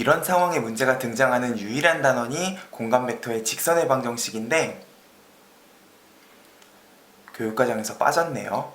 이런 상황에 문제가 등장하는 유일한 단원이 공간 벡터의 직선의 방정식인데 교육과정에서 빠졌네요.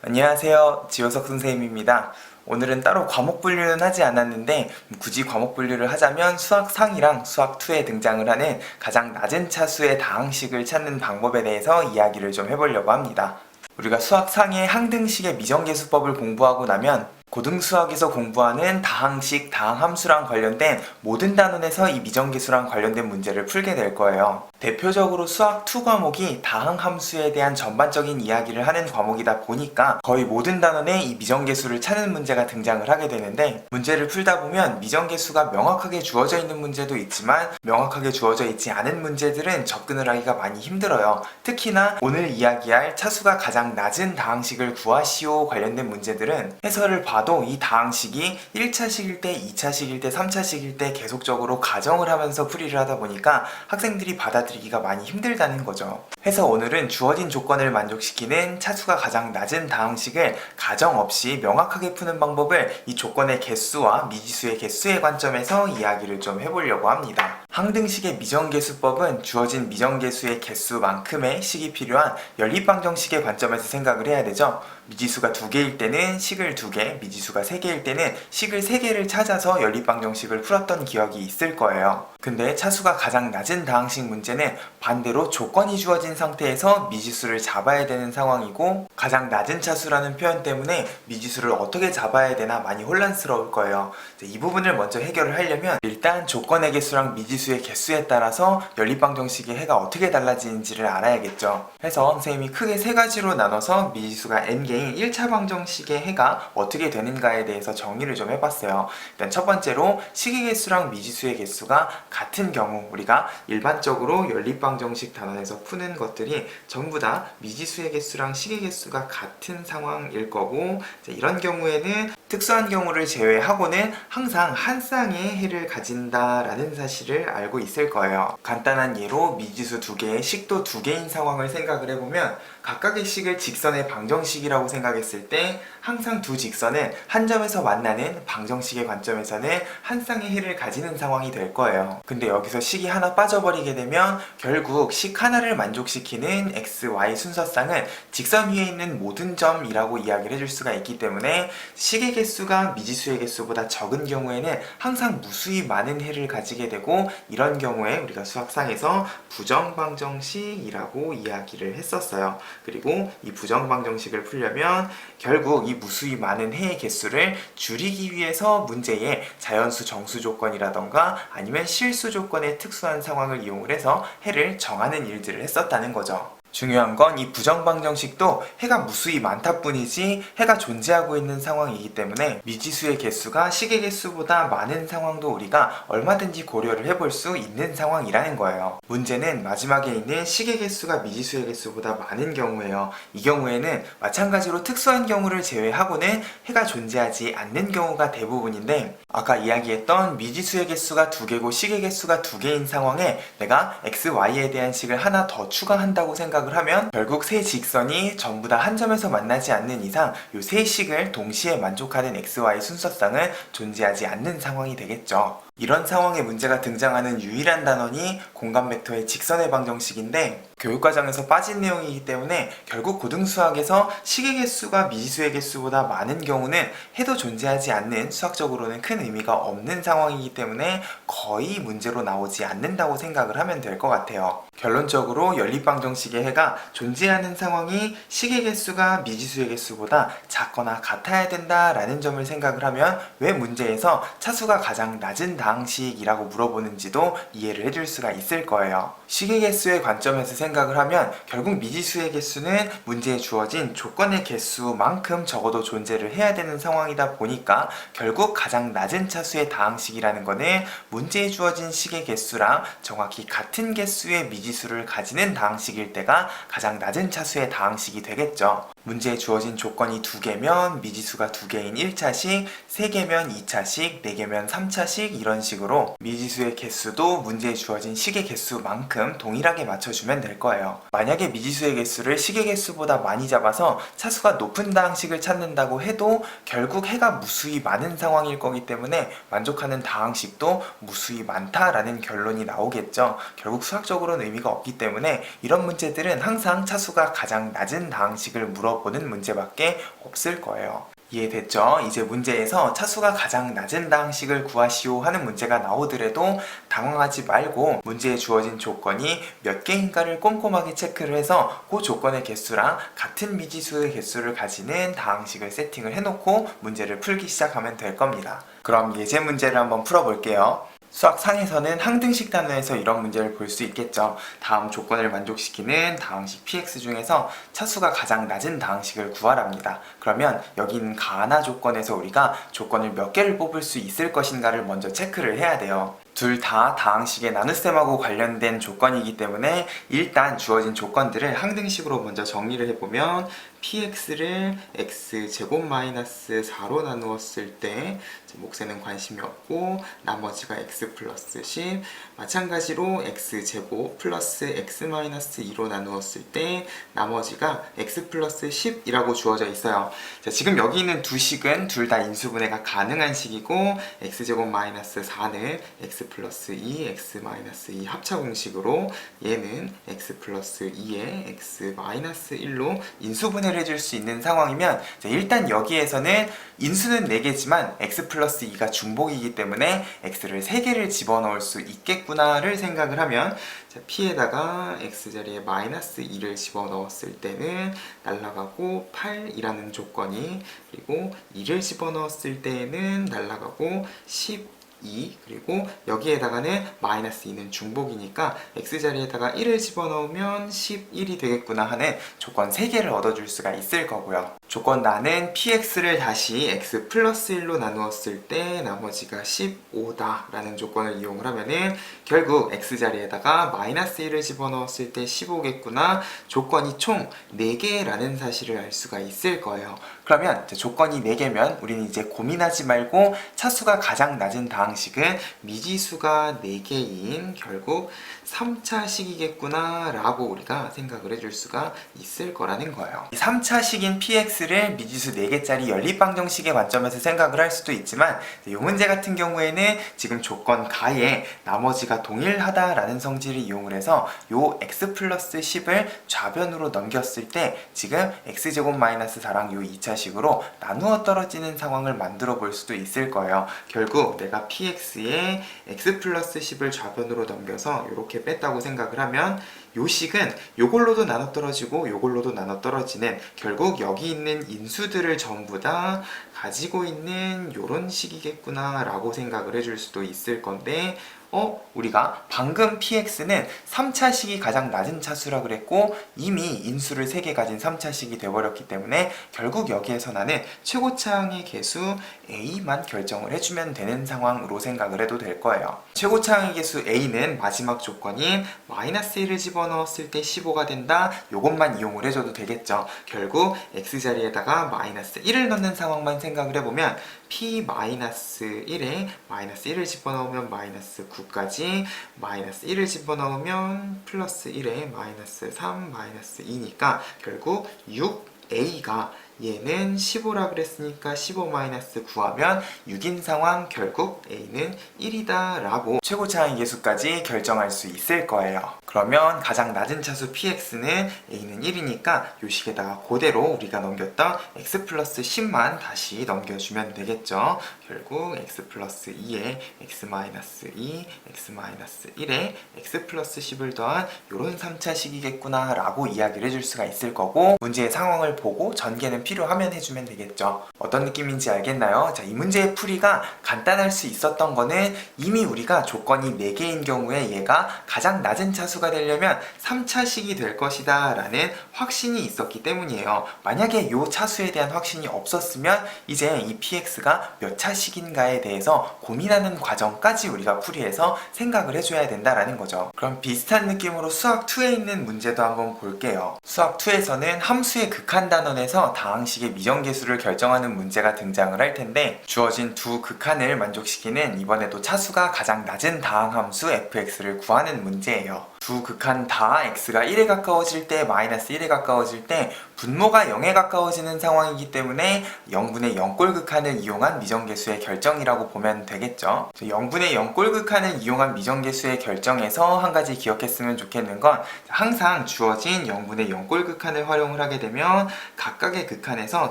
안녕하세요. 지효석 선생님입니다. 오늘은 따로 과목 분류는 하지 않았는데 굳이 과목 분류를 하자면 수학 상이랑 수학 2에 등장을 하는 가장 낮은 차수의 다항식을 찾는 방법에 대해서 이야기를 좀 해보려고 합니다. 우리가 수학 상의 항등식의 미정계수법을 공부하고 나면 고등수학에서 공부하는 다항식, 다항함수랑 관련된 모든 단원에서 이 미정계수랑 관련된 문제를 풀게 될 거예요. 대표적으로 수학 2 과목이 다항함수에 대한 전반적인 이야기를 하는 과목이다 보니까 거의 모든 단원에 이 미정계수를 찾는 문제가 등장을 하게 되는데 문제를 풀다 보면 미정계수가 명확하게 주어져 있는 문제도 있지만 명확하게 주어져 있지 않은 문제들은 접근을 하기가 많이 힘들어요. 특히나 오늘 이야기할 차수가 가장 낮은 다항식을 구하시오 관련된 문제들은 해설을 봐도 이 다항식이 1차식일 때, 2차식일 때, 3차식일 때 계속적으로 가정을 하면서 풀이를 하다 보니까 학생들이 받아들이기가 많이 힘들다는 거죠. 해서 오늘은 주어진 조건을 만족시키는 차수가 가장 낮은 다항식을 가정 없이 명확하게 푸는 방법을 이 조건의 개수와 미지수의 개수의 관점에서 이야기를 좀 해보려고 합니다. 항등식의 미정계수법은 주어진 미정계수의 개수만큼의 식이 필요한 연립방정식의 관점에서 생각을 해야 되죠. 미지수가 두 개일 때는 식을 두 개, 미지수가 세 개일 때는 식을 세 개를 찾아서 연립방정식을 풀었던 기억이 있을 거예요. 근데 차수가 가장 낮은 다항식 문제는 반대로 조건이 주어진 상태에서 미지수를 잡아야 되는 상황이고 가장 낮은 차수라는 표현 때문에 미지수를 어떻게 잡아야 되나 많이 혼란스러울 거예요. 이 부분을 먼저 해결을 하려면 일단 조건의 개수랑 미지수 의 개수에 따라서 연립방정식의 해가 어떻게 달라지는지를 알아야겠죠. 해서 선생님이 크게 세 가지로 나눠서 미지수가 n개인 1차 방정식의 해가 어떻게 되는가에 대해서 정의를 좀 해봤어요. 일단 첫 번째로 식의 개수랑 미지수의 개수가 같은 경우 우리가 일반적으로 연립방정식 단원에서 푸는 것들이 전부 다 미지수의 개수랑 식의 개수가 같은 상황일 거고 이런 경우에는 특수한 경우를 제외하고는 항상 한 쌍의 해를 가진다라는 사실을 알고 있을 거예요. 간단한 예로 미지수 두 개의 식도 두 개인 상황을 생각을 해보면 각각의 식을 직선의 방정식이라고 생각했을 때 항상 두 직선은 한 점에서 만나는 방정식의 관점에서는 한 쌍의 해를 가지는 상황이 될 거예요. 근데 여기서 식이 하나 빠져버리게 되면 결국 식 하나를 만족시키는 x, y 순서쌍은 직선 위에 있는 모든 점이라고 이야기를 해줄 수가 있기 때문에 식의 개수가 미지수의 개수보다 적은 경우에는 항상 무수히 많은 해를 가지게 되고 이런 경우에 우리가 수학상에서 부정방정식이라고 이야기를 했었어요. 그리고 이 부정방정식을 풀려면 결국 이 무수히 많은 해의 개수를 줄이기 위해서 문제의 자연수 정수 조건이라던가 아니면 실수 조건의 특수한 상황을 이용을 해서 해를 정하는 일들을 했었다는 거죠. 중요한 건 이 부정방정식도 해가 무수히 많다 뿐이지 해가 존재하고 있는 상황이기 때문에 미지수의 개수가 식의 개수보다 많은 상황도 우리가 얼마든지 고려를 해볼 수 있는 상황이라는 거예요. 문제는 마지막에 있는 식의 개수가 미지수의 개수보다 많은 경우예요. 이 경우에는 마찬가지로 특수한 경우를 제외하고는 해가 존재하지 않는 경우가 대부분인데 아까 이야기했던 미지수의 개수가 두 개고 식의 개수가 두 개인 상황에 내가 x, y에 대한 식을 하나 더 추가한다고 생각 을 하면 결국 세 직선이 전부 다 한 점에서 만나지 않는 이상 이 세 식을 동시에 만족하는 x, y 순서쌍은 존재하지 않는 상황이 되겠죠. 이런 상황에 문제가 등장하는 유일한 단원이 공간 벡터의 직선의 방정식인데 교육과정에서 빠진 내용이기 때문에 결국 고등수학에서 식의 개수가 미지수의 개수보다 많은 경우는 해도 존재하지 않는 수학적으로는 큰 의미가 없는 상황이기 때문에 거의 문제로 나오지 않는다고 생각을 하면 될 것 같아요. 결론적으로 연립방정식의 해가 존재하는 상황이 식의 개수가 미지수의 개수보다 작거나 같아야 된다라는 점을 생각을 하면 왜 문제에서 차수가 가장 낮은 다 항식이라고 물어보는지도 이해를 해줄 수가 있을 거예요. 식의 개수의 관점에서 생각을 하면 결국 미지수의 개수는 문제에 주어진 조건의 개수만큼 적어도 존재를 해야 되는 상황이다 보니까 결국 가장 낮은 차수의 다항식이라는 거는 문제에 주어진 식의 개수랑 정확히 같은 개수의 미지수를 가지는 다항식일 때가 가장 낮은 차수의 다항식이 되겠죠. 문제에 주어진 조건이 두 개면 미지수가 두 개인 1차식, 세 개면 2차식, 네 개면 3차식 이런 식으로 미지수의 개수도 문제에 주어진 식의 개수만큼 동일하게 맞춰주면 될 거예요. 만약에 미지수의 개수를 식의 개수보다 많이 잡아서 차수가 높은 다항식을 찾는다고 해도 결국 해가 무수히 많은 상황일 거기 때문에 만족하는 다항식도 무수히 많다라는 결론이 나오겠죠. 결국 수학적으로는 의미가 없기 때문에 이런 문제들은 항상 차수가 가장 낮은 다항식을 물어 보는 문제밖에 없을 거예요. 이해됐죠? 이제 문제에서 차수가 가장 낮은 다항식을 구하시오 하는 문제가 나오더라도 당황하지 말고 문제에 주어진 조건이 몇 개인가를 꼼꼼하게 체크를 해서 그 조건의 개수랑 같은 미지수의 개수를 가지는 다항식을 세팅을 해놓고 문제를 풀기 시작하면 될 겁니다. 그럼 예제 문제를 한번 풀어볼게요. 수학 상에서는 항등식 단원에서 이런 문제를 볼 수 있겠죠. 다음 조건을 만족시키는 다항식 px 중에서 차수가 가장 낮은 다항식을 구하랍니다. 그러면 있는 가나 조건에서 우리가 조건을 몇 개를 뽑을 수 있을 것인가를 먼저 체크를 해야 돼요. 둘다 다항식의 나눗셈하고 관련된 조건이기 때문에 일단 주어진 조건들을 항등식으로 먼저 정리를 해보면 px를 x 제곱 마이너스 4로 나누었을 때 몫에는 관심이 없고 나머지가 x 플러스 10 마찬가지로 x 제곱 플러스 x 마이너스 2로 나누었을 때 나머지가 x 플러스 10이라고 주어져 있어요. 자, 지금 여기 있는 두 식은 둘 다 인수분해가 가능한 식이고 x 제곱 마이너스 4는 x 플러스 2 x 마이너스 2 합차 공식으로 얘는 x 플러스 2에 x 마이너스 1로 인수분해 를 해줄 수 있는 상황이면 자, 일단 여기에서는 인수는 4개지만 x 플러스 2가 중복이기 때문에 x를 3개를 집어넣을 수 있겠구나를 생각을 하면 자, p에다가 x자리에 마이너스 2를 집어넣었을 때는 날라가고 8이라는 조건이 그리고 2를 집어넣었을 때는 날라가고 10 2 그리고 여기에다가는 마이너스 2는 중복이니까 x자리에다가 1을 집어넣으면 11이 되겠구나 하는 조건 3개를 얻어줄 수가 있을 거고요. 조건 나는 px를 다시 x 플러스 1로 나누었을 때 나머지가 15다 라는 조건을 이용을 하면은 결국 x자리에다가 마이너스 1을 집어넣었을 때 15겠구나 조건이 총 4개라는 사실을 알 수가 있을 거예요. 그러면 조건이 4개면 우리는 이제 고민하지 말고 차수가 가장 낮은 다항식은 미지수가 4개인 결국 3차 식이겠구나 라고 우리가 생각을 해줄 수가 있을 거라는 거예요. 이 3차 식인 px를 미지수 4개짜리 연립방정식의 관점에서 생각을 할 수도 있지만 이 문제 같은 경우에는 지금 조건 가에 나머지가 동일하다라는 성질을 이용을 해서 요 x 플러스 10을 좌변으로 넘겼을 때 지금 x제곱 마이너스 4랑 요 2차식으로 나누어 떨어지는 상황을 만들어 볼 수도 있을 거예요. 결국 내가 px에 x 플러스 10을 좌변으로 넘겨서 이렇게 뺐다고 생각을 하면 요 식은 요걸로도 나눠 떨어지고 요걸로도 나눠 떨어지는 결국 여기 있는 인수들을 전부 다 가지고 있는 요런 식이겠구나 라고 생각을 해줄 수도 있을 건데 어? 우리가 방금 px는 3차 식이 가장 낮은 차수라 그랬고 이미 인수를 3개 가진 3차 식이 돼버렸기 때문에 결국 여기에서 나는 최고차항의 개수 a만 결정을 해주면 되는 상황으로 생각을 해도 될 거예요. 최고차항의 개수 a는 마지막 조건인 마이너스 1을 집어넣었을 때 15가 된다. 요것만 이용을 해줘도 되겠죠. 결국 x자리에다가 마이너스 1을 넣는 상황만 생각을 해보면 p 마이너스 1에 마이너스 1을 집어넣으면 마이너스 9까지 마이너스 1을 집어넣으면 플러스 1에 마이너스 3 마이너스 2니까 결국 6a가 얘는 15라 그랬으니까 15 마이너스 9하면 6인 상황 결국 a는 1이다 라고 최고차항 계수까지 결정할 수 있을 거예요. 그러면 가장 낮은 차수 px는 a는 1이니까 요 식에다가 그대로 우리가 넘겼던 x 플러스 10만 다시 넘겨주면 되겠죠. 결국 x 플러스 2에 x 마이너스 2, x 마이너스 1에 x 플러스 10을 더한 요런 3차식이겠구나 라고 이야기를 해줄 수가 있을 거고 문제의 상황을 보고 전개는 필요하면 해주면 되겠죠. 어떤 느낌인지 알겠나요? 자, 이 문제의 풀이가 간단할 수 있었던 거는 이미 우리가 조건이 4개인 경우에 얘가 가장 낮은 차수가 되려면 3차식이 될 것이다 라는 확신이 있었기 때문이에요. 만약에 이 차수에 대한 확신이 없었으면 이제 이 px가 몇 차식인가에 대해서 고민하는 과정까지 우리가 풀이해서 생각을 해줘야 된다라는 거죠. 그럼 비슷한 느낌으로 수학 2에 있는 문제도 한번 볼게요. 수학 2에서는 함수의 극한 단원에서 다 항식의 미정계수를 결정하는 문제가 등장을 할 텐데 주어진 두 극한을 만족시키는 이번에도 차수가 가장 낮은 다항함수 fx를 구하는 문제예요. 두 극한 다 x가 1에 가까워질 때 마이너스 1에 가까워질 때 분모가 0에 가까워지는 상황이기 때문에 0분의 0꼴 극한을 이용한 미정계수의 결정이라고 보면 되겠죠. 0분의 0꼴 극한을 이용한 미정계수의 결정에서 한 가지 기억했으면 좋겠는 건 항상 주어진 0분의 0꼴 극한을 활용을 하게 되면 각각의 극한에서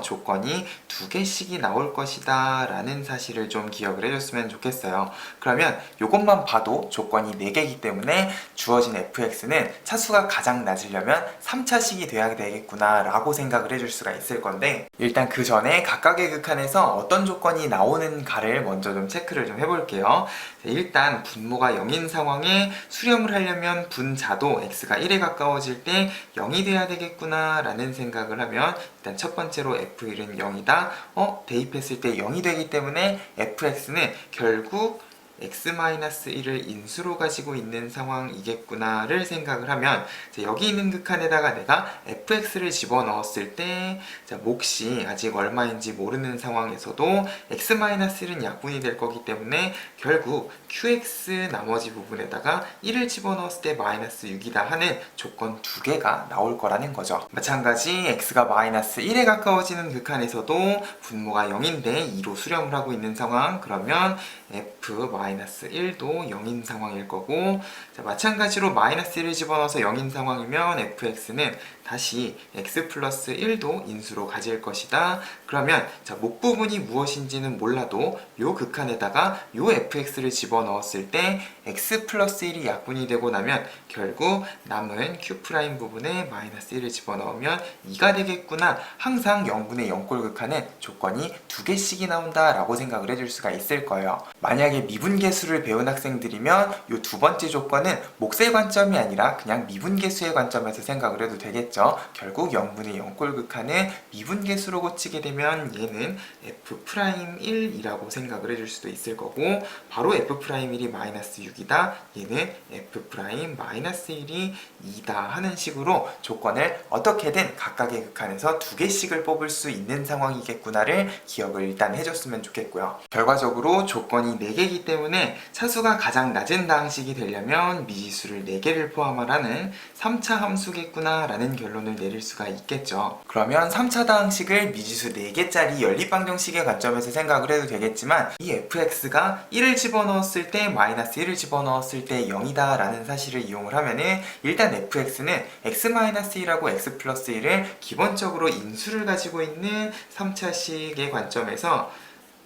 조건이 두 개씩이 나올 것이다 라는 사실을 좀 기억을 해줬으면 좋겠어요. 그러면 이것만 봐도 조건이 4개이기 때문에 주어진 fx는 차수가 가장 낮으려면 3차식이 돼야 되겠구나 라고 생각을 해줄 수가 있을 건데 일단 그 전에 각각의 극한에서 어떤 조건이 나오는가를 먼저 좀 체크를 좀 해볼게요. 자, 일단 분모가 0인 상황에 수렴을 하려면 분자도 x가 1에 가까워질 때 0이 돼야 되겠구나 라는 생각을 하면 일단 첫 번째로 f1은 0이다. 어? 대입했을 때 0이 되기 때문에 fx는 결국 x-1을 인수로 가지고 있는 상황이겠구나를 생각을 하면 자, 여기 있는 극한에다가 내가 fx를 집어넣었을 때 자, 몫이 아직 얼마인지 모르는 상황에서도 x-1은 약분이 될 거기 때문에 결국 qx 나머지 부분에다가 1을 집어넣었을 때 마이너스 6이다 하는 조건 두 개가 나올 거라는 거죠. 마찬가지 x가 마이너스 1에 가까워지는 극한에서도 분모가 0인데 2로 수렴을 하고 있는 상황 그러면 f 1도 0인 상황일 거고 자, 마찬가지로 마이너스 1을 집어넣어서 0인 상황이면 fx는 다시 x 플러스 1도 인수로 가질 것이다. 그러면 자, 목 부분이 무엇인지는 몰라도 요 극한에다가 요 fx를 집어넣었을 때 x 플러스 1이 약분이 되고 나면 결국 남은 q 프라임 부분에 마이너스 1을 집어넣으면 2가 되겠구나. 항상 0분의 0꼴 극한은 조건이 두 개씩이 나온다 라고 생각을 해줄 수가 있을 거예요. 만약에 미분 계수를 배운 학생들이면 요두 번째 조건은 몫의 관점이 아니라 그냥 미분계수의 관점에서 생각을 해도 되겠죠. 결국 0분의 0꼴 극한은 미분계수로 고치게 되면 얘는 f'1이라고 생각을 해줄 수도 있을 거고 바로 f'1이 마이너스 6이다. 얘는 f' 마이너스 1이 2다 하는 식으로 조건을 어떻게든 각각의 극한에서 두 개씩을 뽑을 수 있는 상황이겠구나를 기억을 일단 해줬으면 좋겠고요. 결과적으로 조건이 4개이기 때문에 차수가 가장 낮은 다항식이 되려면 미지수를 4개를 포함하라는 3차 함수겠구나 라는 결론을 내릴 수가 있겠죠. 그러면 3차 다항식을 미지수 4개짜리 연립방정식의 관점에서 생각을 해도 되겠지만 이 fx가 1을 집어넣었을 때 마이너스 1을 집어넣었을 때 0이다 라는 사실을 이용을 하면은 일단 fx는 x-1하고 x 플러스 1을 기본적으로 인수를 가지고 있는 3차식의 관점에서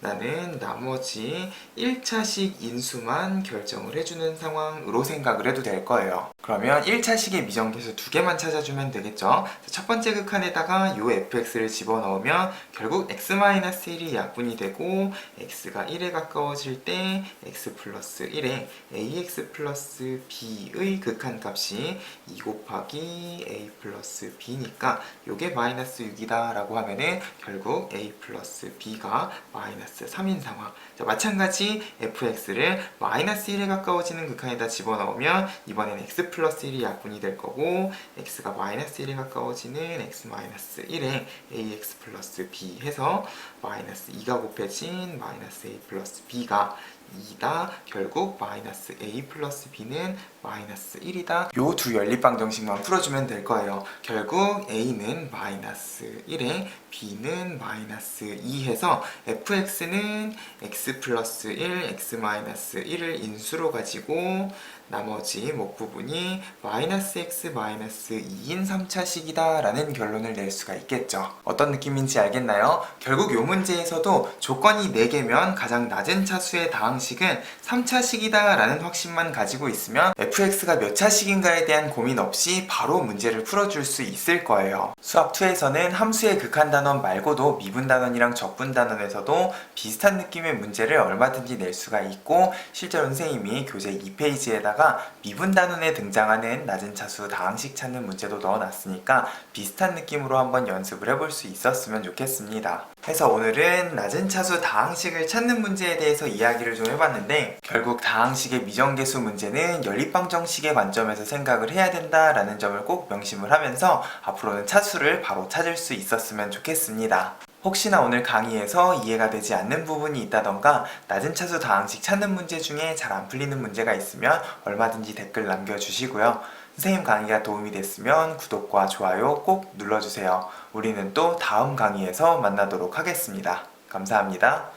나는 나머지 1차식 인수만 결정을 해주는 상황으로 생각을 해도 될 거예요. 그러면 1차식의 미정계수 두 개만 찾아주면 되겠죠. 첫 번째 극한에다가 요 fx를 집어넣으면 결국 x-1이 약분이 되고 x가 1에 가까워질 때 x 플러스 1에 ax 플러스 b의 극한값이 2 곱하기 a 플러스 b니까 요게 마이너스 6이다 라고 하면은 결국 a 플러스 b가 마이너스 3인 상황 자, 마찬가지 fx를 마이너스 1에 가까워지는 극한에다 집어넣으면 이번엔 x 플러스 1이 약분이 될 거고 x가 마이너스 1에 가까워지는 x 마이너스 1에 ax 플러스 b 해서 마이너스 2가 곱해진 마이너스 a 플러스 b가 2다. 결국 마이너스 a 플러스 b는 마이너스 1이다. 요 두 연립방 정식만 풀어주면 될 거예요. 결국 a는 마이너스 1에 b는 마이너스 2 해서 fx는 x 플러스 1, x 마이너스 1을 인수로 가지고 나머지 목 부분이 마이너스 x 마이너스 2인 3차식이다 라는 결론을 낼 수가 있겠죠 어떤 느낌인지 알겠나요? 결국 요 문제에서도 조건이 4개면 가장 낮은 차수의 다항식은 3차식이다 라는 확신만 가지고 있으면 fx가 몇 차식인가에 대한 고민 없이 바로 문제를 풀어줄 수 있을 거예요 수학 2에서는 함수의 극한 단원 말고도 미분 단원이랑 적분 단원에서도 비슷한 느낌의 문제를 얼마든지 낼 수가 있고 실제로 선생님이 교재 2페이지에다가 거기다가 미분 단원에 등장하는 낮은 차수 다항식 찾는 문제도 넣어놨으니까 비슷한 느낌으로 한번 연습을 해볼 수 있었으면 좋겠습니다. 해서 오늘은 낮은 차수 다항식을 찾는 문제에 대해서 이야기를 좀 해봤는데 결국 다항식의 미정계수 문제는 연립방정식의 관점에서 생각을 해야 된다라는 점을 꼭 명심을 하면서 앞으로는 차수를 바로 찾을 수 있었으면 좋겠습니다. 혹시나 오늘 강의에서 이해가 되지 않는 부분이 있다던가 낮은 차수 다항식 찾는 문제 중에 잘 안 풀리는 문제가 있으면 얼마든지 댓글 남겨주시고요. 선생님 강의가 도움이 됐으면 구독과 좋아요 꼭 눌러주세요. 우리는 또 다음 강의에서 만나도록 하겠습니다. 감사합니다.